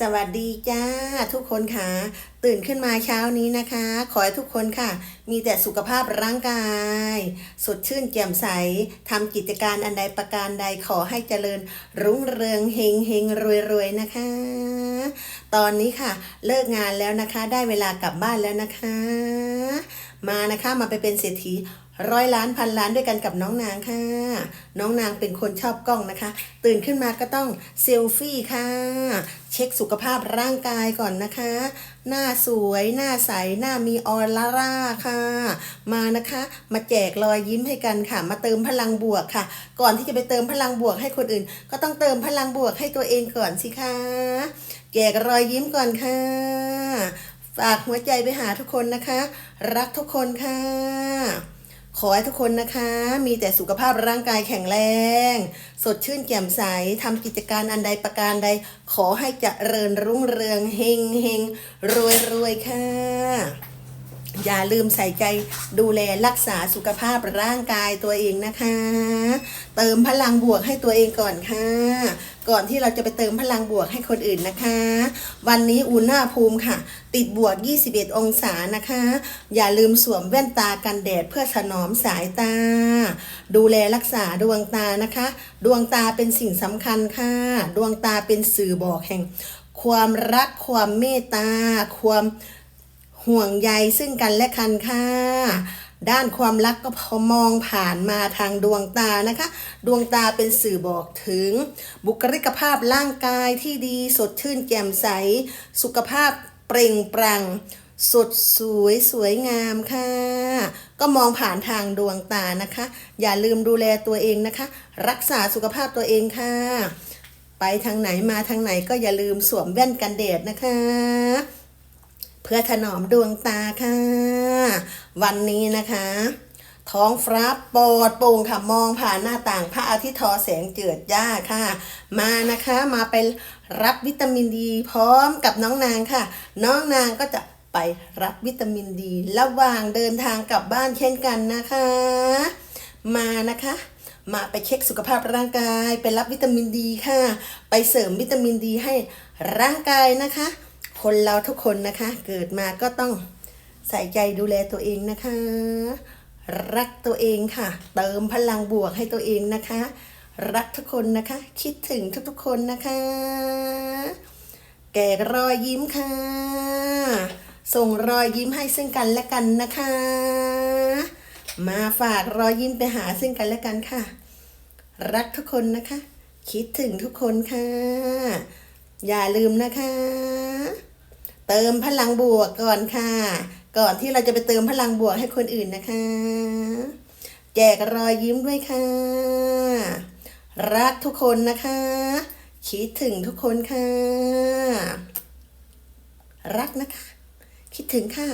สวัสดีจ้าทุกคนค่ะ ตื่นขึ้นมาเช้านี้นะคะ ขอให้ทุกคนค่ะ มีแต่สุขภาพร่างกาย สดชื่นแจ่มใสทำกิจการอันใดประการใดขอให้เจริญ รุ่งเรืองเฮงเฮงรวยรวยนะคะ ตอนนี้ค่ะ เลิกงานแล้วนะคะ ได้เวลากลับบ้านแล้วนะคะ มานะคะมาไปเป็นเศรษฐี ร้อยล้านพันล้านด้วยกันกับน้องนางค่ะ น้องนางเป็นคนชอบกล้องนะคะ ตื่นขึ้นมาก็ต้องเซลฟี่ค่ะ เช็คสุขภาพร่างกายก่อนนะคะ หน้าสวย หน้าใส หน้ามีออร่าค่ะ มานะคะ มาแจกรอยยิ้มให้กันค่ะ มาเติมพลังบวกค่ะ ก่อนที่จะไปเติมพลังบวกให้คนอื่น ก็ต้องเติมพลังบวกให้ตัวเองก่อนสิคะแจกรอยยิ้มก่อนค่ะฝากหัวใจไปหาทุกคนนะคะ รักทุกคนค่ะ ขอให้ทุกคนนะคะ มีแต่สุขภาพร่างกายแข็งแรง สดชื่นแจ่มใสทำกิจการอันใดประการใด ขอให้เจริญรุ่งเรืองเฮงเฮงรวยรวยค่ะ อย่าลืมใส่ใจดูแลรักษาสุขภาพร่างกายตัวเองนะคะ เติมพลังบวกให้ตัวเองก่อนค่ะ ก่อนที่เราจะไปเติมพลังบวกให้คนอื่นนะคะ วันนี้อุณหภูมิค่ะ ติดบวก 21 องศานะคะ อย่าลืมสวมแว่นตากันแดดเพื่อถนอมสายตา ดูแลรักษาดวงตานะคะ ดวงตาเป็นสิ่งสำคัญค่ะ ดวงตาเป็นสื่อบอกแห่ง ความรักความเมตตา ความ ห่วงใยซึ่งกันและกันค่ะ ด้านความรักก็พอมองผ่านมาทางดวงตานะคะ ดวงตาเป็นสื่อบอกถึง บุคลิกภาพร่างกายที่ดีสดชื่นแจ่มใส สุขภาพเปล่งปลั่งสดสวยสวยงามค่ะ ก็มองผ่านทางดวงตานะคะ อย่าลืมดูแลตัวเองนะคะ รักษาสุขภาพตัวเองค่ะ ไปทางไหนมาทางไหนก็อย่าลืมสวมแว่นกันแดดนะคะ พื่อถนอมดวงตาค่ะ วันนี้นะคะ ท้องฟ้าปลอดโปร่งค่ะมองผ่านหน้าต่างพระอาทิตย์ทอแสงเจิดจ้าค่ะ มานะคะมาไปรับวิตามินดีพร้อมกับน้องนางค่ะ น้องนางก็จะไปรับวิตามินดี ระหว่างเดินทางกลับบ้านเช่นกันนะคะ มานะคะมาไปเช็คสุขภาพร่างกาย ไปรับวิตามินดีค่ะ ไปเสริมวิตามินดีให้ร่างกายนะคะ คนเราทุกคนนะคะ เกิดมาก็ต้องใส่ใจดูแลตัวเองนะคะ รักตัวเองค่ะ เติมพลังบวกให้ตัวเองนะคะ รักทุกคนนะคะ คิดถึงทุกๆคนนะคะ แก่รอยยิ้มค่ะ ส่งรอยยิ้มให้ซึ่งกันและกันนะคะ มาฝากรอยยิ้มไปหาซึ่งกันและกันค่ะ รักทุกคนนะคะ คิดถึงทุกคนค่ะ อย่าลืมนะคะ เติมพลังบวกก่อนค่ะ ก่อนที่เราจะไปเติมพลังบวกให้คนอื่นนะคะ แจกรอยยิ้มด้วยค่ะ รักทุกคนนะคะ คิดถึงทุกคนค่ะ รักนะคะ คิดถึงค่ะ